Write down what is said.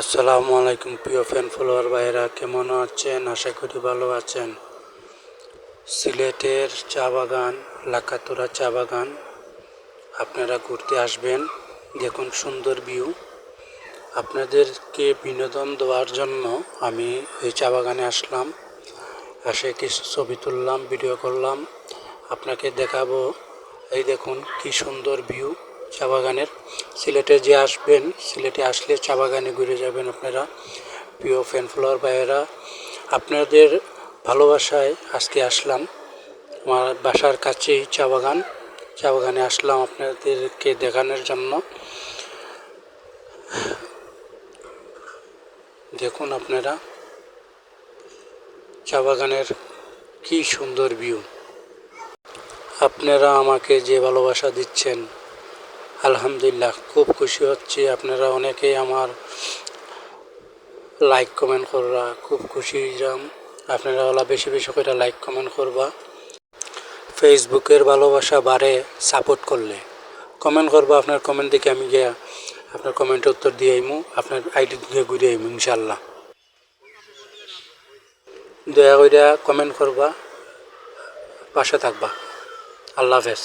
আসসালামু আলাইকুম, প্রিয় ফ্যান ফলোয়ার ভাইয়েরা, কেমন আছেন? আশা করি ভালো আছেন। সিলেটের চা বাগান, লাকাতুরা চা বাগান, আপনারা ঘুরতে আসবেন। দেখুন সুন্দর ভিউ আপনাদেরকে বিনোদন দেওয়ার জন্য আমি এই চা বাগানে আসলাম। এসে কিছু ছবি তুললাম ভিডিও করলাম। আপনাকে দেখাবো। এই দেখুন কি সুন্দর ভিউ চা বাগানের সিলেটে যে আসবেন, সিলেটে আসলে চা বাগানে ঘুরে যাবেন আপনারা। প্রিয় ফ্যান ফলোয়ার ভাইয়েরা, আপনাদের ভালোবাসায় আজকে আসলাম। আমার বাসার কাছেই চা বাগান চা বাগানে আসলাম আপনাদেরকে দেখানোর জন্য। দেখুন আপনারা চা বাগানের কি সুন্দর ভিউ আপনারা আমাকে যে ভালোবাসা দিচ্ছেন আলহামদুলিল্লাহ, খুব খুশি হচ্ছি। আপনারা অনেকেই আমার লাইক কমেন্ট করবা খুব খুশি হইলাম। আপনারা ওলা বেশি বেশি করে লাইক কমেন্ট করবা। ফেসবুকের ভালোবাসা বাড়ে সাপোর্ট করলে। কমেন্ট করবা, আপনার কমেন্ট দেখে আমি গিয়া আপনার কমেন্টের উত্তর দিয়ে আইমু, আপনার আইডি দিয়ে ঘুরে আইমু ইনশাল্লাহ দয়া করে কমেন্ট করবা, পাশে থাকবা। আল্লাহ হাফেজ।